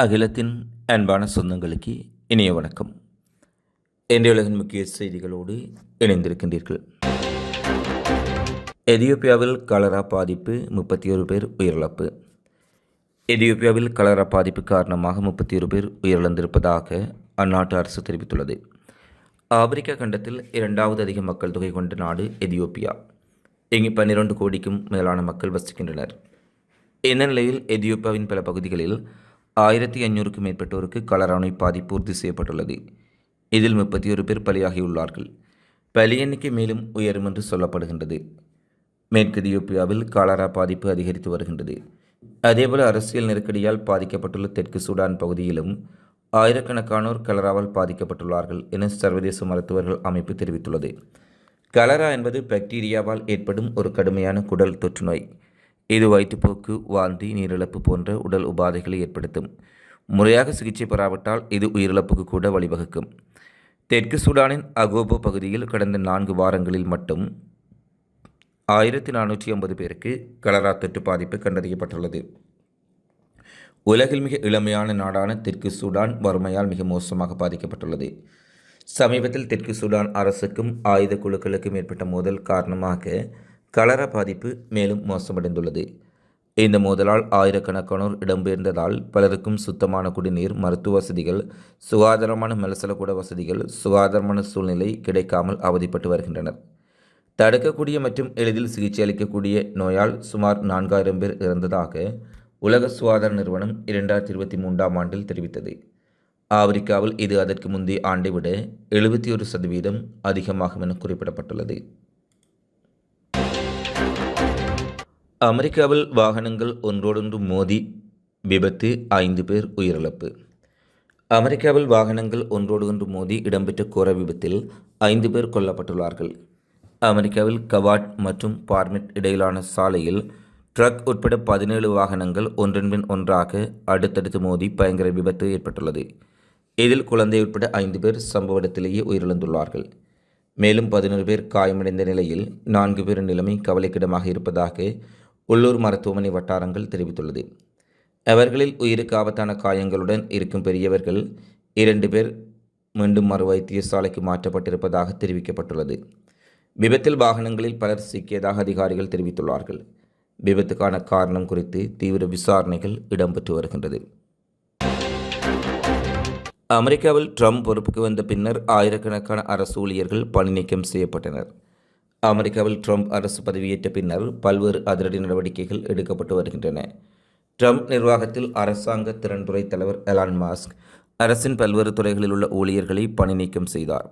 அகிலத்தின் அன்பான சொந்தங்களுக்கு இனிய வணக்கம். இன்றைய உலகின் முக்கிய செய்திகளோடு இணைந்திருக்கின்றீர்கள். எதியோப்பியாவில் கலரா பாதிப்பு முப்பத்தி ஒரு பேர் உயிரிழப்பு. எதியோப்பியாவில் கலரா பாதிப்பு காரணமாக முப்பத்தி ஒரு பேர் உயிரிழந்திருப்பதாக அந்நாட்டு அரசு தெரிவித்துள்ளது. ஆப்பிரிக்கா கண்டத்தில் இரண்டாவது அதிக மக்கள் தொகை கொண்ட நாடு எதியோப்பியா. இங்கு பன்னிரண்டு கோடிக்கும் மேலான மக்கள் வசிக்கின்றனர். இந்த நிலையில் எதியோப்பியாவின் பல பகுதிகளில் ஆயிரத்தி ஐநூறுக்கும் மேற்பட்டோருக்கு கலரா பாதிப்பு உறுதி செய்யப்பட்டுள்ளது. இதில் முப்பத்தி ஒரு பேர் பலியாகியுள்ளார்கள். பலி எண்ணிக்கை மேலும் உயரும் என்று சொல்லப்படுகின்றது. மேற்கு தியோப்பியாவில் காலரா பாதிப்பு அதிகரித்து வருகின்றது. அதேபோல அரசியல் நெருக்கடியால் பாதிக்கப்பட்டுள்ள தெற்கு சூடான் பகுதியிலும் ஆயிரக்கணக்கானோர் கலராவால் பாதிக்கப்பட்டுள்ளார்கள் என சர்வதேச மருத்துவர்கள் அமைப்பு தெரிவித்துள்ளது. கலரா என்பது பாக்டீரியாவால் ஏற்படும் ஒரு கடுமையான குடல் தொற்றுநோய். இது வயிற்றுப்போக்கு வாந்தி நீரிழப்பு போன்ற உடல் உபாதைகளை ஏற்படுத்தும். முறையாக சிகிச்சை பெறாவிட்டால் இது உயிரிழப்புக்கு கூட வழிவகுக்கும். தெற்கு சூடானின் அகோபோ பகுதியில் கடந்த நான்கு வாரங்களில் மட்டும் ஆயிரத்தி நானூற்றி ஐம்பது பேருக்கு கலரா தொற்று பாதிப்பு கண்டறியப்பட்டுள்ளது. உலகில் மிக இளமையான நாடான தெற்கு சூடான் வறுமையால் மிக மோசமாக பாதிக்கப்பட்டுள்ளது. சமீபத்தில் தெற்கு சூடான் அரசுக்கும் ஆயுத குழுக்களுக்கும் ஏற்பட்ட மோதல் காரணமாக கலரா பாதிப்பு மேலும் மோசமடைந்துள்ளது. இந்த மோதலால் ஆயிரக்கணக்கானோர் இடம்பெயர்ந்ததால் பலருக்கும் சுத்தமான குடிநீர் மருத்துவ வசதிகள் சுகாதாரமான மலசலக்கூட வசதிகள் சுகாதாரமான சூழ்நிலை கிடைக்காமல் அவதிப்பட்டு வருகின்றனர். தடுக்கக்கூடிய மற்றும் எளிதில் சிகிச்சை அளிக்கக்கூடிய நோயால் சுமார் நான்காயிரம் பேர் இறந்ததாக உலக சுகாதார நிறுவனம் இரண்டாயிரத்தி இருபத்தி மூன்றாம் ஆண்டில் தெரிவித்தது. ஆப்பிரிக்காவில் இது அதற்கு முந்தைய ஆண்டை விட எழுபத்தி ஒரு சதவீதம் அதிகமாகும் என குறிப்பிடப்பட்டுள்ளது. அமெரிக்காவில் வாகனங்கள் ஒன்றோடொன்று மோதி விபத்து ஐந்து பேர் உயிரிழப்பு. அமெரிக்காவில் வாகனங்கள் ஒன்றோடு ஒன்று மோதி இடம்பெற்ற கோர விபத்தில் ஐந்து பேர் கொல்லப்பட்டுள்ளார்கள். அமெரிக்காவில் கவாட் மற்றும் பார்மிட் இடையிலான சாலையில் ட்ரக் உட்பட பதினேழு வாகனங்கள் ஒன்றன்பின் ஒன்றாக அடுத்தடுத்து மோதி பயங்கர விபத்து ஏற்பட்டுள்ளது. இதில் குழந்தை உட்பட ஐந்து பேர் சம்பவ இடத்திலேயே உயிரிழந்துள்ளார்கள். மேலும் பதினொரு பேர் காயமடைந்த நிலையில் நான்கு பேர் நிலைமை கவலைக்கிடமாக இருப்பதாக உள்ளூர் மருத்துவமனை வட்டாரங்கள் தெரிவித்துள்ளது. அவர்களில் உயிருக்கு ஆபத்தான காயங்களுடன் இருக்கும் பெரியவர்கள் இரண்டு பேர் மீண்டும் மறு வைத்தியசாலைக்கு மாற்றப்பட்டிருப்பதாக தெரிவிக்கப்பட்டுள்ளது. விபத்தில் வாகனங்களில் பலர் சிக்கியதாக அதிகாரிகள் தெரிவித்துள்ளார்கள். விபத்துக்கான காரணம் குறித்து தீவிர விசாரணைகள் இடம்பெற்று வருகின்றது. அமெரிக்காவில் ட்ரம்ப் பொறுப்புக்கு வந்த பின்னர் ஆயிரக்கணக்கான அரசு ஊழியர்கள் பணி நீக்கம் செய்யப்பட்டனர். அமெரிக்காவில் ட்ரம்ப் அரசு பதவியேற்ற பின்னர் பல்வேறு அதிரடி நடவடிக்கைகள் எடுக்கப்பட்டு வருகின்றன. ட்ரம்ப் நிர்வாகத்தில் அரசாங்க திறன்துறை தலைவர் எலான் மாஸ்க் அரசின் பல்வேறு துறைகளில் உள்ள ஊழியர்களை பணி நீக்கம் செய்தார்.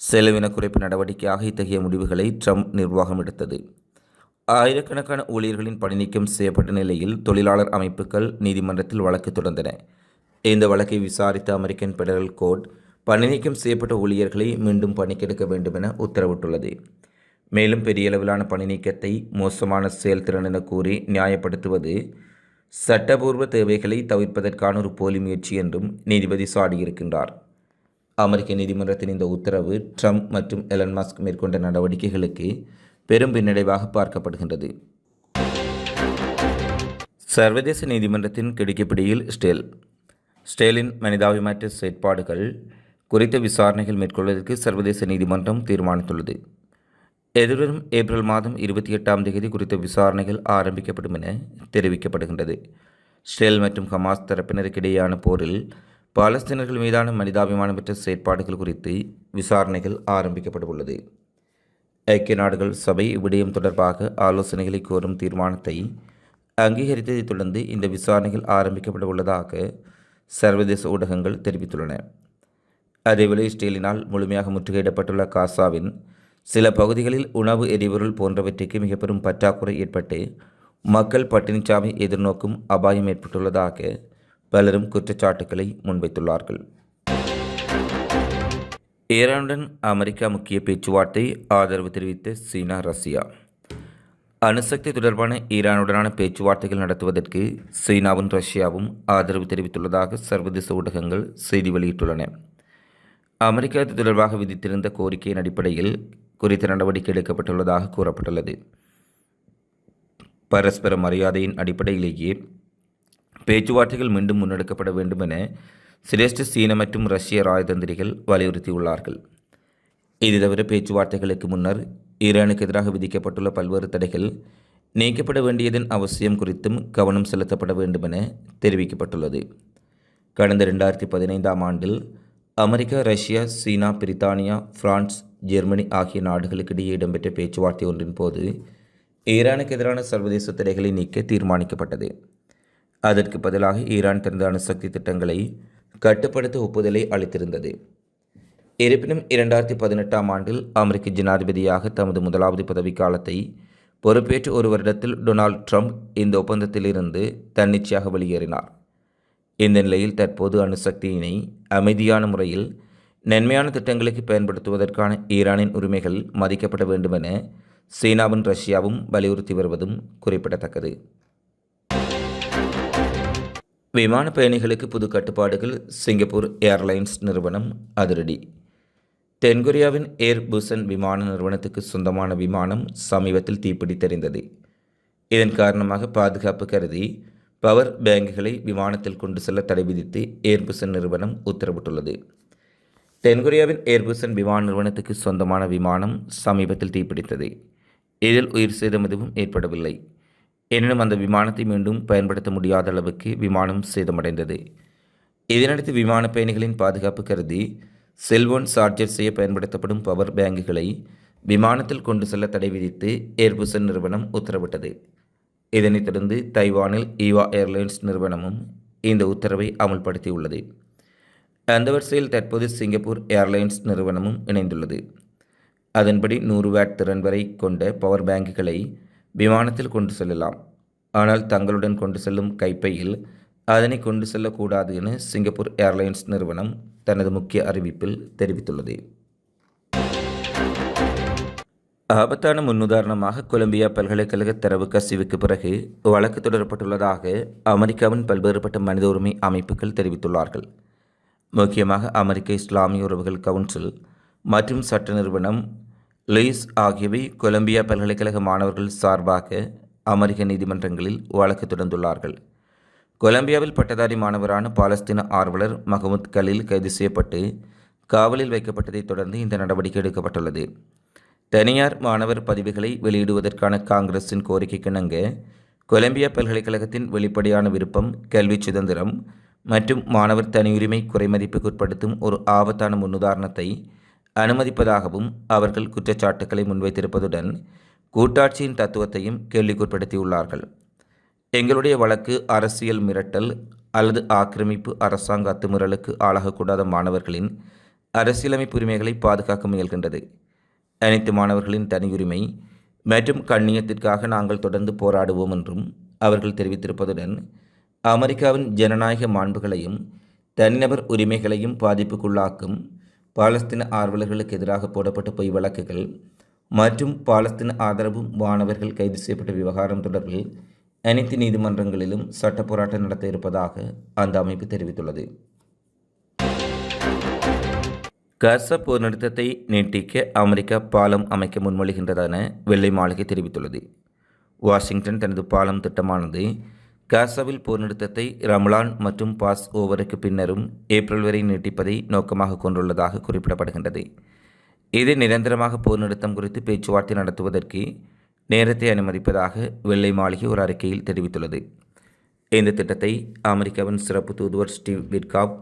செலவின குறைப்பு நடவடிக்கையாக இத்தகைய முடிவுகளை ட்ரம்ப் நிர்வாகம் எடுத்தது. ஆயிரக்கணக்கான ஊழியர்களின் பணி நீக்கம் செய்யப்பட்ட நிலையில் தொழிலாளர் அமைப்புகள் நீதிமன்றத்தில் வழக்கு தொடர்ந்தன. இந்த வழக்கை விசாரித்த அமெரிக்கன் பெடரல் கோர்ட் பணி நீக்கம் செய்யப்பட்ட ஊழியர்களை மீண்டும் பணிக்கெடுக்க வேண்டும் என உத்தரவிட்டுள்ளது. மேலும் பெரிய அளவிலான பணி நீக்கத்தை மோசமான செயல்திறன் என கூறி நியாயப்படுத்துவது சட்டபூர்வ தேவைகளை தவிர்ப்பதற்கான ஒரு போலி முயற்சி என்றும் நீதிபதி சாடியிருக்கின்றார். அமெரிக்க நீதிமன்றத்தின் இந்த உத்தரவு ட்ரம்ப் மற்றும் எலன் மாஸ்க் மேற்கொண்ட நடவடிக்கைகளுக்கு பெரும் பின்னடைவாக பார்க்கப்படுகின்றது. சர்வதேச நீதிமன்றத்தின் கிடுக்கிப்பிடியில் ஸ்டேல். ஸ்டேலின் மனிதாபிமாற்ற செயற்பாடுகள் குறித்த விசாரணைகள் மேற்கொள்வதற்கு சர்வதேச நீதிமன்றம் தீர்மானித்துள்ளது. எதிர்வரும் ஏப்ரல் மாதம் இருபத்தி எட்டாம் தேதி குறித்த விசாரணைகள் ஆரம்பிக்கப்படும் என தெரிவிக்கப்படுகின்றது. ஸ்டேல் மற்றும் ஹமாஸ் தரப்பினருக்கிடையான போரில் பாலஸ்தீனர்கள் மீதான மனிதாபிமானம் பெற்ற செயற்பாடுகள் குறித்து விசாரணைகள் ஆரம்பிக்கப்படவுள்ளது ஐக்கிய நாடுகள் சபை விடயம் தொடர்பாக ஆலோசனைகளை கோரும் தீர்மானத்தை அங்கீகரித்ததைத் தொடர்ந்து இந்த விசாரணைகள் ஆரம்பிக்கப்பட உள்ளதாக சர்வதேச ஊடகங்கள் தெரிவித்துள்ளன. அதேவேளை இஸ்ரேலினால் முழுமையாக முற்றுகையிடப்பட்டுள்ள காசாவின் சில பகுதிகளில் உணவு எரிபொருள் போன்றவற்றிற்கு மிக பெரும் பற்றாக்குறை ஏற்பட்டு மக்கள் பட்டினிச்சாவை எதிர்நோக்கும் அபாயம் ஏற்பட்டுள்ளதாக பலரும் குற்றச்சாட்டுக்களை முன்வைத்துள்ளார்கள். ஈரானுடன் அமெரிக்கா முக்கிய பேச்சுவார்த்தை ஆதரவு தெரிவித்த சீனா ரஷ்யா. அணுசக்தி தொடர்பான ஈரானுடனான பேச்சுவார்த்தைகள் நடத்துவதற்கு சீனாவும் ரஷ்யாவும் ஆதரவு தெரிவித்துள்ளதாக சர்வதேச ஊடகங்கள் செய்தி வெளியிட்டுள்ளன. அமெரிக்கா தொடர்பாக விதித்திருந்த கோரிக்கையின் அடிப்படையில் குறித்த நடவடிக்கை எடுக்கப்பட்டுள்ளதாக கூறப்பட்டுள்ளது. பரஸ்பர மரியாதையின் அடிப்படையிலேயே பேச்சுவார்த்தைகள் மீண்டும் முன்னெடுக்கப்பட வேண்டும் என சிரேஷ்ட சீன மற்றும் ரஷ்ய ராஜதந்திரிகள் வலியுறுத்தியுள்ளார்கள். இது தவிர பேச்சுவார்த்தைகளுக்கு முன்னர் ஈரானுக்கு எதிராக விதிக்கப்பட்டுள்ள பல்வேறு தடைகள் நீக்கப்பட வேண்டியதன் அவசியம் குறித்தும் கவனம் செலுத்தப்பட வேண்டும் என தெரிவிக்கப்பட்டுள்ளது. கடந்த ரெண்டாயிரத்தி பதினைந்தாம் ஆண்டில் America Russia China Britannia France Germany ஆகிய நாடுகளுக்கிடையே இடம்பெற்ற பேச்சுவார்த்தை ஒன்றின் போது ஈரானுக்கு எதிரான சர்வதேச தடைகளை நீக்க தீர்மானிக்கப்பட்டது. அதற்கு பதிலாக ஈரான் தனது அணுசக்தி திட்டங்களை கட்டுப்படுத்த ஒப்புதலை அளித்திருந்தது. இருப்பினும் இரண்டாயிரத்தி பதினெட்டாம் ஆண்டில் அமெரிக்க ஜனாதிபதியாக தமது முதலாவது பதவிக்காலத்தை பொறுப்பேற்று ஒரு வருடத்தில் டொனால்ட் ட்ரம்ப் இந்த ஒப்பந்தத்திலிருந்து தன்னிச்சையாக வெளியேறினார். இந்த நிலையில் தற்போது அணுசக்தியினை அமைதியான முறையில் நன்மையான திட்டங்களுக்கு பயன்படுத்துவதற்கான ஈரானின் உரிமைகள் மதிக்கப்பட வேண்டுமென சீனாவும் ரஷ்யாவும் வலியுறுத்தி வருவதும் குறிப்பிடத்தக்கது. விமான பயணிகளுக்கு புது கட்டுப்பாடுகள் சிங்கப்பூர் ஏர்லைன்ஸ் நிறுவனம் அதிரடி. தென்கொரியாவின் ஏர் பூசன் விமான நிறுவனத்துக்கு சொந்தமான விமானம் சமீபத்தில் தீப்பிடித்தெறிந்தது இதன் காரணமாக பாதுகாப்பு கருதி பவர் பேங்குகளை விமானத்தில் கொண்டு செல்ல தடை விதித்து ஏர்புசன் நிறுவனம் உத்தரவிட்டுள்ளது. தென்கொரியாவின் ஏர்புசன் விமான நிறுவனத்துக்கு சொந்தமான விமானம் சமீபத்தில் தீப்பிடித்தது. இதில் உயிர் சேதம் எதுவும் ஏற்படவில்லை. எனினும் அந்த விமானத்தை மீண்டும் பயன்படுத்த முடியாத அளவுக்கு விமானம் சேதமடைந்தது. இதனடுத்து விமான பயணிகளின் பாதுகாப்பு கருதி செல்போன் சார்ஜர் செய்ய பயன்படுத்தப்படும் பவர் பேங்குகளை விமானத்தில் கொண்டு செல்ல தடை விதித்து ஏர்புசன் நிறுவனம் உத்தரவிட்டது. இதனைத் தொடர்ந்து தைவானில் ஈவா ஏர்லைன்ஸ் நிறுவனமும் இந்த உத்தரவை அமல்படுத்தியுள்ளது. அந்த வரிசையில் தற்போது சிங்கப்பூர் ஏர்லைன்ஸ் நிறுவனமும் இணைந்துள்ளது. அதன்படி நூறு வேட் திறன் வரை கொண்ட பவர் பேங்குகளை விமானத்தில் கொண்டு செல்லலாம். ஆனால் தங்களுடன் கொண்டு செல்லும் கைப்பையில் அதனை கொண்டு செல்லக்கூடாது என சிங்கப்பூர் ஏர்லைன்ஸ் நிறுவனம் தனது முக்கிய அறிவிப்பில் தெரிவித்துள்ளது. ஆபத்தான முன்னுதாரணமாக கொலம்பியா பல்கலைக்கழக தரவு கசிவுக்கு பிறகு வழக்கு தொடரப்பட்டுள்ளதாக அமெரிக்காவின் பல்வேறுபட்ட மனித உரிமை அமைப்புகள் தெரிவித்துள்ளார்கள். முக்கியமாக அமெரிக்க இஸ்லாமிய உறவுகள் கவுன்சில் மற்றும் சட்ட நிறுவனம் லீஸ் ஆகியவை கொலம்பியா பல்கலைக்கழக மாணவர்கள் சார்பாக அமெரிக்க நீதிமன்றங்களில் வழக்கு தொடர்ந்துள்ளார்கள். கொலம்பியாவில் பட்டதாரி மாணவரான பாலஸ்தீன ஆர்வலர் மஹமுத் கலீல் கைது செய்யப்பட்டு காவலில் வைக்கப்பட்டதைத் தொடர்ந்து இந்த நடவடிக்கை எடுக்கப்பட்டுள்ளது. தனியார் மாணவர் பதிவுகளை வெளியிடுவதற்கான காங்கிரஸின் கோரிக்கைக்கிணங்க கொலம்பியா பல்கலைக்கழகத்தின் வெளிப்படையான விருப்பம் கல்வி சுதந்திரம் மற்றும் மாணவர் தனியுரிமை குறைமதிப்புக்குட்படுத்தும் ஒரு ஆபத்தான முன்னுதாரணத்தை அனுமதிப்பதாகவும் அவர்கள் குற்றச்சாட்டுக்களை முன்வைத்திருப்பதுடன் கூட்டாட்சியின் தத்துவத்தையும் கேள்விக்குட்படுத்தியுள்ளார்கள். எங்களுடைய வழக்கு அரசியல் மிரட்டல் அல்லது ஆக்கிரமிப்பு அரசாங்க அத்துமுறலுக்கு ஆளாகக்கூடாத மாணவர்களின் அரசியலமைப்பு உரிமைகளை பாதுகாக்க முயல்கின்றது. அனைத்து மாணவர்களின் தனியுரிமை மற்றும் கண்ணியத்திற்காக நாங்கள் தொடர்ந்து போராடுவோம் என்றும் அவர்கள் தெரிவித்திருப்பதுடன் அமெரிக்காவின் ஜனநாயக மாண்புகளையும் தனிநபர் உரிமைகளையும் பாதிப்புக்குள்ளாக்கும் பாலஸ்தீன ஆர்வலர்களுக்கு எதிராக போடப்பட்ட பொய் வழக்குகள் மற்றும் பாலஸ்தீன ஆதரவு மாணவர்கள் கைது செய்யப்பட்ட விவகாரம் தொடர்பில் அனைத்து நீதிமன்றங்களிலும் சட்ட போராட்டம் நடத்த இருப்பதாக அந்த அமைப்பு தெரிவித்துள்ளது. கச போர் நிறுத்தத்தை நீட்டிக்க அமெரிக்கா பாலம் அமைக்க முன்மொழிகின்றதென வெள்ளை மாளிகை தெரிவித்துள்ளது. வாஷிங்டன் தனது பாலம் திட்டமானது காசாவில் போர் நிறுத்தத்தை ரமலான் மற்றும் பாஸ் ஓவருக்கு பின்னரும் ஏப்ரல் வரை நீட்டிப்பதை நோக்கமாக கொண்டுள்ளதாக குறிப்பிடப்படுகின்றது. இது நிரந்தரமாக போர் நிறுத்தம் குறித்து பேச்சுவார்த்தை நடத்துவதற்கு நேரத்தை அனுமதிப்பதாக வெள்ளை மாளிகை ஒரு அறிக்கையில் தெரிவித்துள்ளது. இந்த திட்டத்தை அமெரிக்காவின் சிறப்பு தூதுவர் ஸ்டீவ் விட்காப்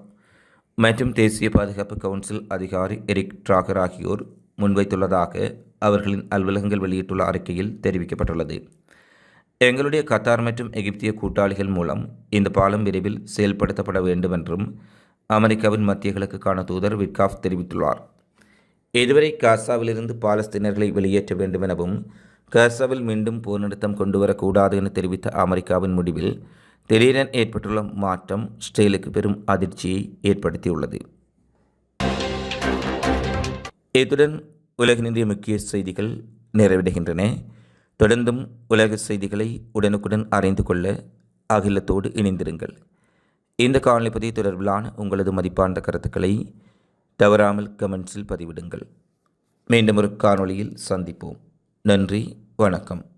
மற்றும் தேசிய பாதுகாப்பு கவுன்சில் அதிகாரி எரிக் ட்ராகர் ஆகியோர் முன்வைத்துள்ளதாக அவர்களின் அலுவலகங்கள் வெளியிட்டுள்ள அறிக்கையில் தெரிவிக்கப்பட்டுள்ளது. எங்களுடைய கத்தார் மற்றும் எகிப்திய கூட்டாளிகள் மூலம் இந்த பாலம் விரைவில் செயல்படுத்தப்பட வேண்டும் என்றும் அமெரிக்காவின் மத்திய கிழக்குக்கான தூதர் விட்காஃப் தெரிவித்துள்ளார். இதுவரை காசாவிலிருந்து பாலஸ்தீனர்களை வெளியேற்ற வேண்டும் எனவும் காசாவில் மீண்டும் போர் நிறுத்தம் கொண்டு வரக்கூடாது என தெரிவித்த அமெரிக்காவின் முடிவில் திடீரென ஏற்பட்டுள்ள மாற்றம் ஸ்டேலுக்கு பெரும் அதிர்ச்சியை ஏற்படுத்தியுள்ளது. இத்துடன் உலகினுடைய முக்கிய செய்திகள் நிறைவடைகின்றன. தொடர்ந்தும் உலக செய்திகளை உடனுக்குடன் அறிந்து கொள்ள அகிலத்தோடு இணைந்திருங்கள். இந்த காணொலி தொடர்பிலான உங்களது மதிப்பான கருத்துக்களை தவறாமல் கமெண்ட்ஸில் பதிவிடுங்கள். மீண்டும் ஒரு காணொளியில் சந்திப்போம். நன்றி வணக்கம்.